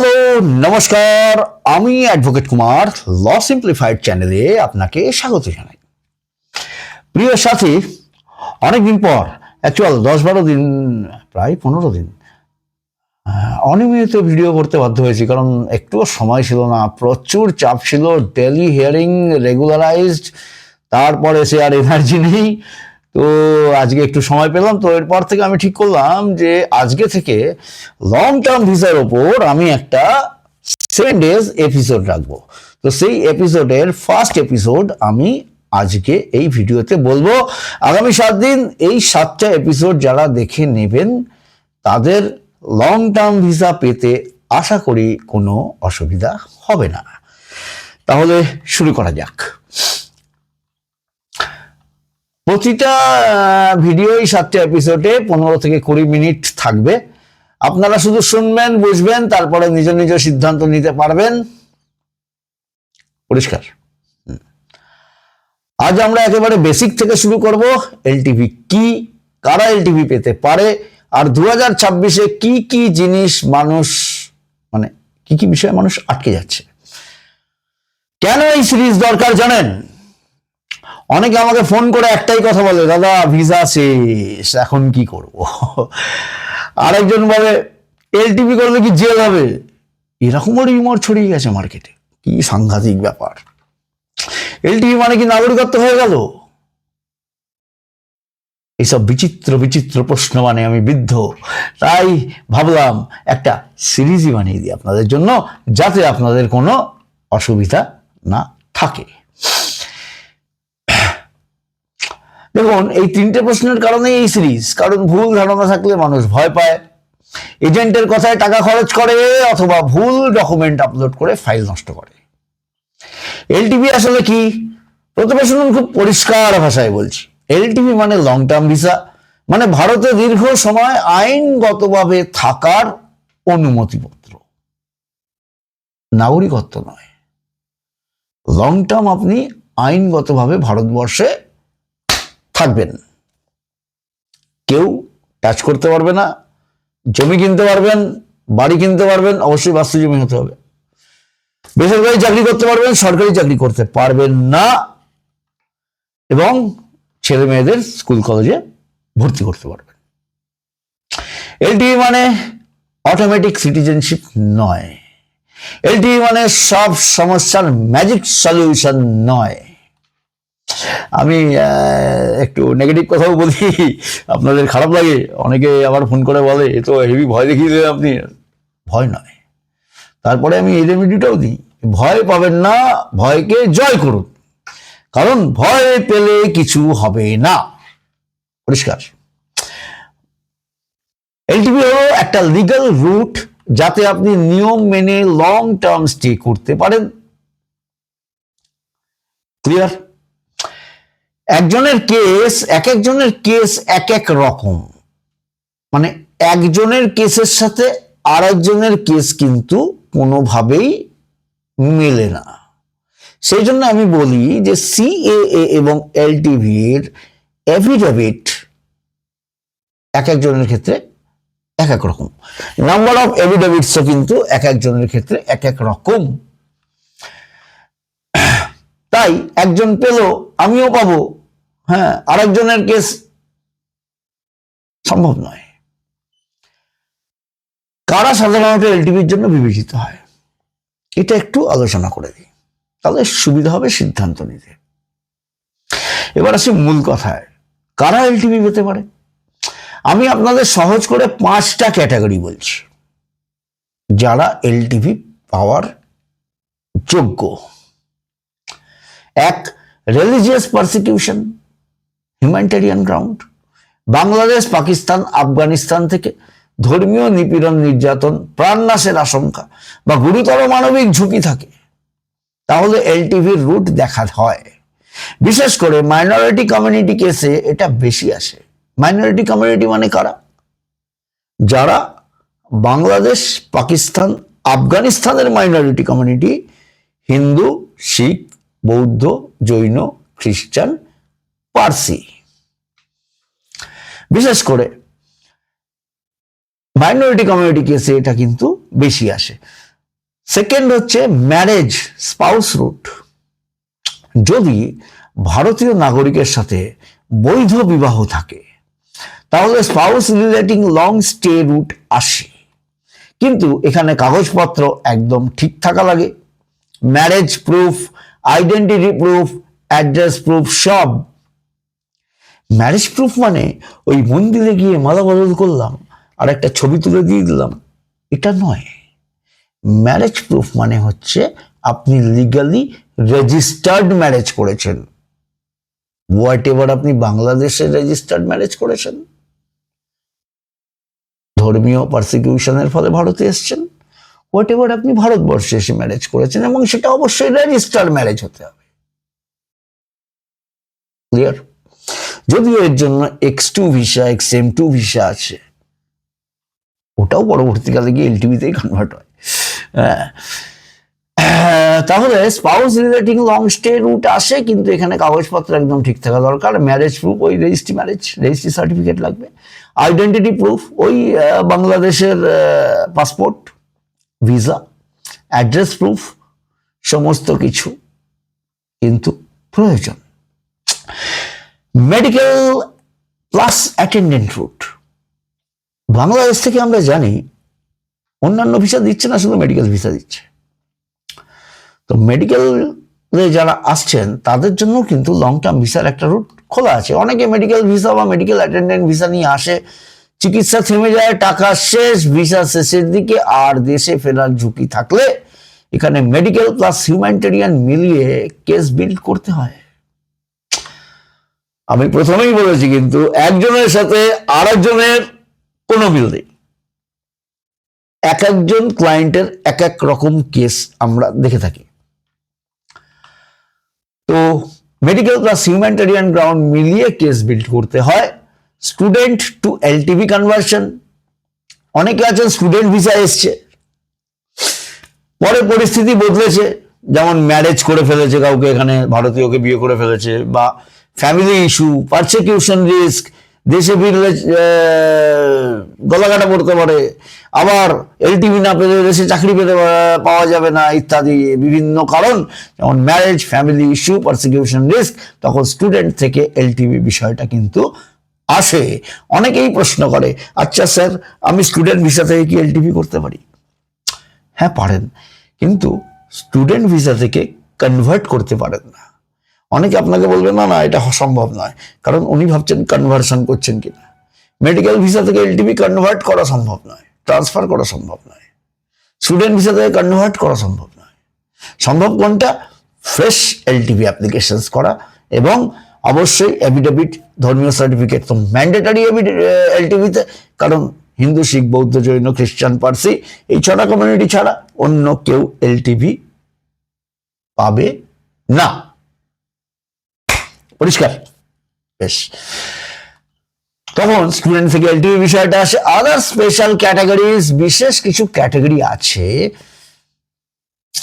Hello, নমস্কার। আমি advocate Kumar, ল simplified চ্যানেলে আপনাকে স্বাগত জানাই। প্রিয় সাথী, অনেকদিন পর অ্যাকচুয়াল দশ বারো দিন, প্রায় পনেরো দিন অনিয়মিত ভিডিও করতে বাধ্য হয়েছি, কারণ একটুও সময় ছিল না। প্রচুর চাপ ছিল ডেলি হিয়ারিং রেগুলারাইজড তারপরে সে আর এনার্জি নেই। তো আজকে একটু সময় পেলাম, তো এরপর থেকে আমি ঠিক করলাম যে আজকে থেকে লং টার্ম ভিসার ওপর আমি একটা সেভেন ডেজ এপিসোড রাখব। তো সেই এপিসোডের ফার্স্ট এপিসোড আমি আজকে এই ভিডিওতে বলব। আগামী সাত দিন এই সাতটা এপিসোড যারা দেখে নেবেন, তাদের লং টার্ম ভিসা পেতে আশা করি কোনো অসুবিধা হবে না। তাহলে শুরু করা যাক। প্রতিটা ভিডিওই সাতটা এপিসোডে পনেরো থেকে কুড়ি মিনিট থাকবে। আপনারা শুধু শুনবেন, বুঝবেন, তারপরে নিজ নিজ সিদ্ধান্ত নিতে পারবেন। পরিষ্কার। আজ আমরা একেবারে বেসিক থেকে শুরু করব। এলটিভি কি, কারা এলটিভি পেতে পারে, আর দু হাজার ছাব্বিশে কি কি জিনিস মানুষ মানে কি কি বিষয়ে মানুষ আটকে যাচ্ছে? কেন এই সিরিজ দরকার জানেন? অনেকে আমাকে ফোন করে একটাই কথা বলে, দাদা ভিসা শেষ, এখন কি করব? আরেকজন বলে এলটিভি করলে কি জেল হবে? এরকমও রিমোট ছড়িয়ে গেছে মার্কেটে কি সাংঘাতিক ব্যাপার। এলটিভি মানে কি নাগরিকত্ব হয়ে গেল? এইসব বিচিত্র বিচিত্র প্রশ্ন মানে আমি বিদ্ধ। তাই ভাবলাম একটা সিরিজই বানিয়ে দিই আপনাদের জন্য, যাতে আপনাদের কোনো অসুবিধা না থাকে। দেখুন, এই তিনটে প্রশ্নের কারণে এই সিরিজ কারণ ভুল ধারণা থাকলে মানুষ ভয় পায়। এজেন্টের কথায় টাকা খরচ করে অথবা ভুল ডকুমেন্ট আপলোড করে ফাইল নষ্ট করে। এলটিভি আসলে কি? প্রথমে শুনুন, খুব পরিষ্কার ভাষায় বলছি। এলটিভি মানে লং টার্ম ভিসা মানে ভারতে দীর্ঘ সময় আইনগতভাবে থাকার অনুমতিপত্র। নাগরিকত্ব নয়। লং টার্ম আপনি আইনগতভাবে ভারতবর্ষে থাকবেন। কেউ টাচ করতে পারবে না, জমি কিনতে পারবেন, বাড়ি কিনতে পারবেন, অবশ্যই বাস্তু জমি হতে হবে। বেসরকারি চাকরি করতে পারবেন, সরকারি চাকরি করতে পারবেন না এবং ছেলে মেয়েদের স্কুল, কলেজে ভর্তি করতে পারবেন। এলটিই মানে অটোমেটিক সিটিজেনশিপ নয়। এলটিই মানে সব সমস্যার ম্যাজিক সলিউশন নয়। আমি একটু নেগেটিভ কথাও বলি। আপনাদের খারাপ লাগে? অনেকে আবার ফোন করে বলে, এ তো হেভি ভয় দেখিয়ে দেবে আপনি। ভয় নয়। তারপরে আমি এই রেমিডিটাও দিই। ভয় পাবেন না, ভয়কে জয় করুন। কারণ ভয় পেলে কিছু হবে না। পরিষ্কার। এলটিপি হলো একটা লিগ্যাল রুট যাতে আপনি নিয়ম মেনে লং টার্ম স্টে করতে পারেন। ক্লিয়ার একজনের কেস এক একজনের কেস এক এক রকম। মানে একজনের কেসের সাথে আর একজনের কেস কিন্তু কোনোভাবেই মেলে না। সেই জন্য আমি বলি যে সিএএ এবং এলটিভি এর এফিডেভিট এক একজনের ক্ষেত্রে এক এক রকম নাম্বার অফ এভিডেভিটসও কিন্তু এক একজনের ক্ষেত্রে এক এক রকম। তাই একজন পেল, আমিও পাবো। হ্যাঁ আরেকজনের কেস সম্ভব নয়। কারা সাধারণত এলটিভির জন্য বিবেচিত হয়? এটা একটু আলোচনা করে দিই। তাহলে সুবিধা হবে সিদ্ধান্ত নিতে। এবার আসি মূল কথায়। কারা এলটিভি পেতে পারে? আমি আপনাদের সহজ করে পাঁচটা ক্যাটাগরি বলছি। যারা এলটিভি পাওয়ার যোগ্য। এক religious persecution humanitarian ground Bangladesh, Pakistan, Afghanistan থেকে ধর্মীয় নিপীড়ন, নির্যাতন প্রাণনাশের আশঙ্কা বা গুরুতর মানবিক ঝুঁকি থাকে, তাহলে এলটিভির রুট দেখা হয়। বিশেষ করে মাইনরিটি কমিউনিটি কেসে এটা বেশি আসে। মাইনরিটি কমিউনিটি মানে কারা? যারা বাংলাদেশ, পাকিস্তান, আফগানিস্তানের মাইনরিটি কমিউনিটি হিন্দু, শিখ, বৌদ্ধ, জৈন, খ্রিস্টান পার্সি বিশেষ করে মাইনরিটি কমিউনিটি কেসে এটা কিন্তু বেশি আসে। সেকেন্ড হচ্ছে ম্যারেজ স্পাউস রুট যদি ভারতীয় নাগরিকের সাথে বৈধ বিবাহ থাকে, তাহলে spouse relating long stay route আসে। কিন্তু এখানে কাগজপত্র একদম ঠিক থাকা লাগে। Marriage proof identity proof address proof সব ম্যারেজ প্রুফ মানে ওই মন্দিরে গিয়ে মালা বদল করলাম, আর একটা ছবি তুলে দিয়ে দিলাম। এটা নয়। ম্যারেজ প্রুফ মানে হচ্ছে আপনি লিগালি রেজিস্টার্ড ম্যারেজ করেছেন। হোয়াট এভার আপনি বাংলাদেশে রেজিস্টার্ড ম্যারেজ করেছেন। ধর্মীয় পারসিকিউশনের ফলে ভারতে এসছেন। হোয়াট এভার আপনি ভারতবর্ষে এসে ম্যারেজ করেছেন, এবং সেটা অবশ্যই রেজিস্টার্ড ম্যারেজ হতে হবে। ক্লিয়ার যদিও এর জন্য X two visa X M two visa আছে ওটাও পরবর্তীকালে গিয়ে এলটিভিতেই কনভার্ট হয়। হ্যাঁ। আহ, তাহলে spouse relating long stay route আসে কিন্তু এখানে কাগজপত্র একদম ঠিক থাকা দরকার। ম্যারেজ প্রুফ ওই রেজিস্ট্রি ম্যারেজ রেজিস্ট্রি সার্টিফিকেট লাগবে। আইডেন্টিটি প্রুফ ওই বাংলাদেশের পাসপোর্ট ভিসা অ্যাড্রেস প্রুফ সমস্ত কিছু কিন্তু প্রয়োজন। Medical plus attendant route Bangladesh থেকে আমরা জানি, অন্যান্য ভিসা দিচ্ছে না, শুধু মেডিকেল ভিসা দিচ্ছে। তো মেডিকেল যারা আসছেন, তাদের জন্য কিন্তু লং টার্ম ভিসার একটা রুট খোলা আছে। অনেকে মেডিকেল ভিসা বা মেডিকেল অ্যাটেন্ডেন্ট ভিসা নিয়ে আসে, চিকিৎসা থেমে যায়, টাকা শেষ ভিসা শেষের দিকে আর দেশে ফেরার ঝুঁকি থাকলে এখানে মেডিকেল প্লাস হিউম্যানিটেরিয়ান মিলিয়ে কেস বিল্ড করতে হয়। আমি প্রথমেই বলেছি কিন্তু একজনের সাথে আর একজনের কোনো মিল নেই। এক একজন ক্লায়েন্টের এক এক রকম কেস আমরা দেখে থাকি। তো মেডিকেল প্লাস হিউম্যানিটেরিয়ান গ্রাউন্ড মিলিয়ে কেস বিল্ড করতে হয়। স্টুডেন্ট টু এলটিভি কনভার্সন অনেকে আছেন স্টুডেন্ট ভিসা এসছে। পরে পরিস্থিতি বদলেছে। যেমন ম্যারেজ করে ফেলেছে কাউকে এখানে, ভারতীয়কে বিয়ে করে ফেলেছে বা ফ্যামিলি ইস্যু পারসিকিউশন রিস্ক দেশে ফিরলে আহ, গলাকাটা পড়তে পারে আবার এলটিভি না পেলে দেশে চাকরি পেতে পাওয়া যাবে না ইত্যাদি বিভিন্ন কারণ যেমন marriage family issue persecution risk তখন স্টুডেন্ট থেকে এলটিভি বিষয়টা কিন্তু আসে। অনেকেই প্রশ্ন করে আচ্ছা স্যার আমি স্টুডেন্ট ভিসা থেকে কি এলটিভি করতে পারি? হ্যাঁ পারেন কিন্তু স্টুডেন্ট ভিসা থেকে কনভার্ট করতে পারেন না। অনেকে আপনাকে বলবে, না না, এটা সম্ভব নয়। কারণ উনি ভাবছেন কনভার্সন করছেন কিনা। মেডিকেল ভিসা থেকে এলটিভি কনভার্ট করা সম্ভব নয় ট্রান্সফার করা সম্ভব নয়। স্টুডেন্ট ভিসা থেকে কনভার্ট করা সম্ভব নয়। সম্ভব কোনটা? ফ্রেশ এলটিভি অ্যাপ্লিকেশনস করা এবং অবশ্যই এভিডেভিট ধর্মীয় সার্টিফিকেট তো ম্যান্ডেটারি এলটিভিতে কারণ হিন্দু, শিখ, বৌদ্ধ, জৈন, খ্রিস্টান, পার্সি, এই ছটা কমিউনিটি ছাড়া অন্য কেউ এলটিভি পাবে না। পরিষ্কার। বেশ। তখন স্টুডেন্ট এলটিভি বিষয়টা আসে। আদার স্পেশাল ক্যাটাগরিজ বিশেষ কিছু ক্যাটাগরি আছে।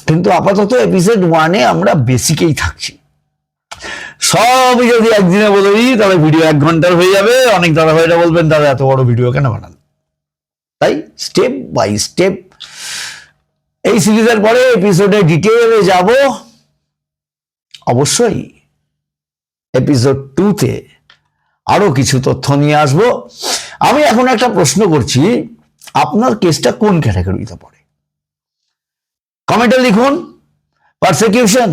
কিন্তু আপাতত এপিসোড ওয়ানে আমরা বেসিকেই থাকছি। সবই যদি একদিনে বলে দিই, তাহলে ভিডিও এক ঘণ্টার হয়ে যাবে। অনেক দাদা ভাইরা বলবেন দাদা এত বড় ভিডিও কেন বানান তাই স্টেপ বাই স্টেপ এই সিরিজের পরে এপিসোডে ডিটেলে যাব। অবশ্যই এপিসোড টুতে আরও কিছু তথ্য নিয়ে আসব। আমি এখন একটা প্রশ্ন করছি, আপনার কেসটা কোন ক্যাটাগরিতে পড়ে? কমেন্টে লিখুন। Persecution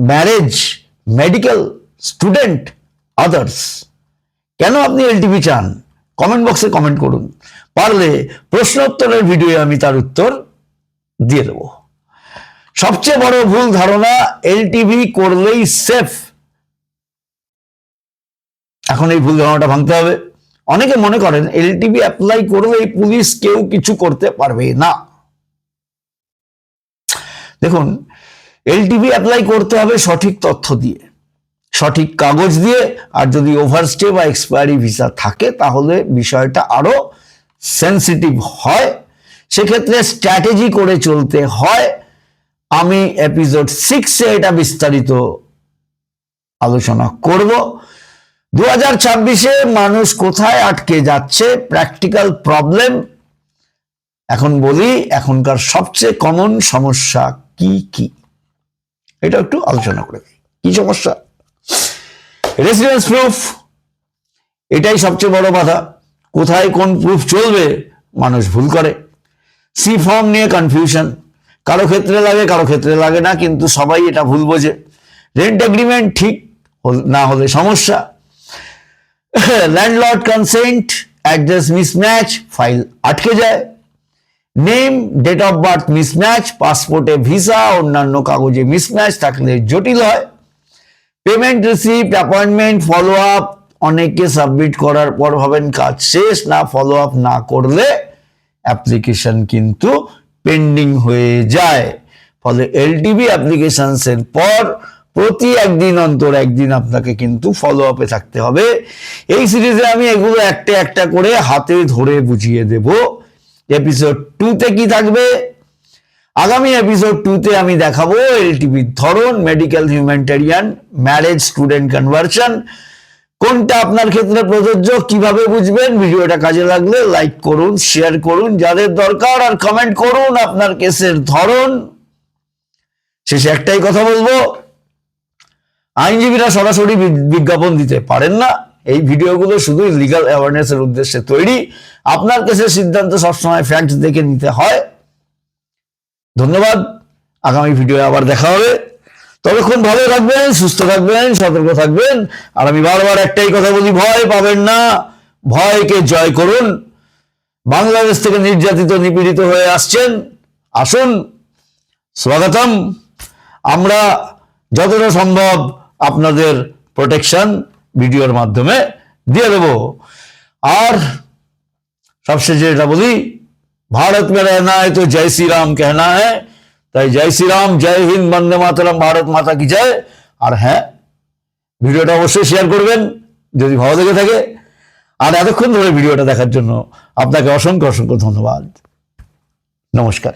marriage medical student others কেন আপনি এলটিভি চান? কমেন্ট বক্সে কমেন্ট করুন। পারলে প্রশ্নোত্তরের ভিডিও আমি তার উত্তর দিয়ে দেব। সবচেয়ে বড় ভুল ধারণা এলটিভি করলেই সেফ এখন এই ভুল ধারণাটা ভাঙতে হবে। অনেকে মনে করেন এলটিভি অ্যাপ্লাই করলেই পুলিশ কেউ কিছু করতে পারবে না। দেখুন এলটিভি অ্যাপ্লাই করতে হবে সঠিক তথ্য দিয়ে, সঠিক কাগজ দিয়ে, আর যদি ওভারস্টে বা এক্সপায়ারি ভিসা থাকে, তাহলে বিষয়টা আরও সেন্সিটিভ হয়। সেক্ষেত্রে স্ট্র্যাটেজি করে চলতে হয়। আমি এপিসোড সিক্সে এটা বিস্তারিত আলোচনা করব। দু হাজার ছাব্বিশে মানুষ কোথায় আটকে যাচ্ছে? প্র্যাকটিক্যাল প্রবলেম এখন বলি, এখনকার সবচেয়ে কমন সমস্যা কি কি? এটা একটু আলোচনা করে দিই। কি সমস্যা? রেসিডেন্স প্রুফ এটাই সবচেয়ে বড় বাধা। কোথায় কোন প্রুফ চলবে, মানুষ ভুল করে। সি ফর্ম নিয়ে কনফিউশন কারও ক্ষেত্রে লাগে, কারও ক্ষেত্রে লাগে না, কিন্তু সবাই এটা ভুল বোঝে। রেন্ট এগ্রিমেন্ট ঠিক না হলে সমস্যা। Landlord consent address mismatch file আটকে যায়। Name date of birth mismatch পাসপোর্টে ভিসা অন্যান্য কাগজে মিসম্যাচ থাকলে জটিল হয়। Payment receipt appointment follow up অনেকে সাবমিট করার পর ভাবেন কাজ শেষ, না ফলো আপ না করলে অ্যাপ্লিকেশন কিন্তু পেন্ডিং হয়ে যায়। ফলে এলটিভি অ্যাপ্লিকেশনস এর পর প্রতি একদিন অন্তর একদিন আপনাকে কিন্তু ফলো আপে থাকতে হবে। এই সিরিজে আমি এগুলো একটা একটা করে হাতে ধরে বুঝিয়ে দেব। এপিসোড টুতে কি থাকবে? আগামী এপিসোড টুতে আমি দেখাবো এলটিভির ধরন medical humanitarian marriage student conversion কোনটা আপনার ক্ষেত্রে প্রযোজ্য, কীভাবে বুঝবেন, ভিডিওটা কাজে লাগলে লাইক করুন শেয়ার করুন, যাদের দরকার আর কমেন্ট করুন আপনার কেসের ধরন। শেষে একটাই কথা বলব আইনজীবীরা সরাসরি বিজ্ঞাপন দিতে পারেন না। এই ভিডিওগুলো শুধু লিগাল অ্যাওয়ারনেস এর উদ্দেশ্যে তৈরি। আপনার কেসের সিদ্ধান্ত সবসময় ফ্যাক্ট দেখে নিতে হয়। ধন্যবাদ। আগামী ভিডিও আবার দেখা হবে। ততক্ষণ ভালো থাকবেন, সুস্থ থাকবেন, সতর্ক থাকবেন। আর আমি বারবার একটাই কথা বলি, ভয় পাবেন না। ভয়কে জয় করুন। বাংলাদেশ থেকে নির্যাতিত, নিপীড়িত হয়ে আসছেন। আসুন। স্বাগতম। আমরা যতটা সম্ভব আপনাদের প্রোটেকশন ভিডিওর মাধ্যমে দিয়ে দেব আর सबसे যেটা বলি भारत में रहना है तो जय श्री राम कहना है তাই জয় শ্রীরাম জয় হিন্দ বন্দে মাতরম ভারত মাতা কি জয় আর হ্যাঁ ভিডিওটা অবশ্যই শেয়ার করবেন যদি ভালো লেগে থাকে আর এতক্ষণ ধরে ভিডিওটা দেখার জন্য আপনাকে অসংখ্য অসংখ্য ধন্যবাদ নমস্কার